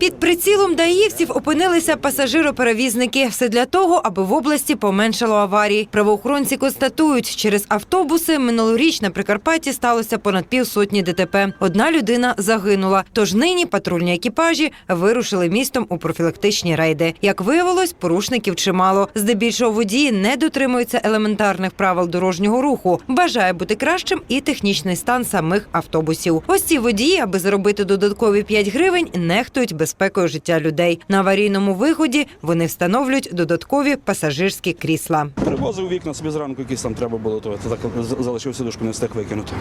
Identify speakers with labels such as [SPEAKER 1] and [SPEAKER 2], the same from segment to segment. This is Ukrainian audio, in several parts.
[SPEAKER 1] Під прицілом даївців опинилися пасажироперевізники. Все для того, аби в області поменшало аварій. Правоохоронці констатують, через автобуси минулоріч на Прикарпатті сталося понад півсотні ДТП. Одна людина загинула. Тож нині патрульні екіпажі вирушили містом у профілактичні рейди. Як виявилось, порушників чимало. Здебільшого водії не дотримуються елементарних правил дорожнього руху. Бажає бути кращим і технічний стан самих автобусів. Ось ці водії, аби заробити додаткові 5 гривень, нехтують безпекою життя людей. На аварійному виході вони встановлюють додаткові пасажирські крісла.
[SPEAKER 2] Привозив вікна собі зранку, якісь там треба було, то так залишив сидушку, не встиг викинути.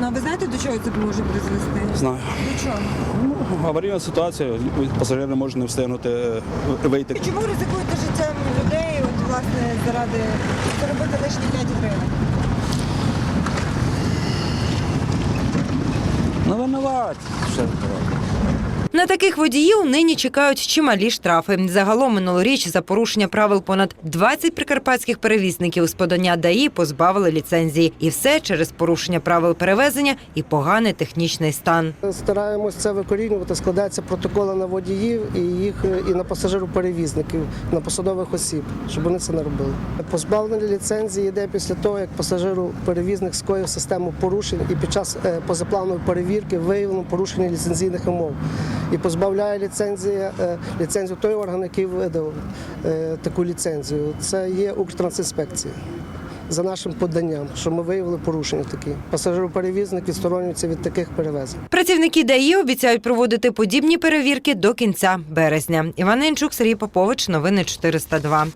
[SPEAKER 3] Ну, а ви знаєте, до чого це може призвести?
[SPEAKER 2] Знаю.
[SPEAKER 3] До чого?
[SPEAKER 2] Ну, аварійна ситуація, пасажири можуть не встигнути е, вийти.
[SPEAKER 3] Чому ризикуєте життям людей, от, власне, заради заробити лишні 5 гривень?
[SPEAKER 2] Ну, винуваті. Що робити?
[SPEAKER 1] На таких водіїв нині чекають чималі штрафи. Загалом минулоріч за порушення правил понад 20 прикарпатських перевізників з подання ДАІ позбавили ліцензії. І все через порушення правил перевезення і поганий технічний стан.
[SPEAKER 4] Стараємось це викорінювати. Складаються протоколи на водіїв і їх і на пасажирів-перевізників, на посадових осіб, щоб вони це не робили. Позбавлення ліцензії йде після того, як пасажиру-перевізник скоїв систему порушень і під час е, позапланової перевірки виявлено порушення ліцензійних умов. І позбавляє ліцензія е, ліцензію той орган, який видав е, таку ліцензію. Це є Укртрансінспекція. За нашим поданням, що ми виявили порушення такі. Пасажироперевізник відсторонюється від таких перевезень.
[SPEAKER 1] Працівники ДАІ обіцяють проводити подібні перевірки до кінця березня. Іван Інчук, Сергій Попович. Новини 402.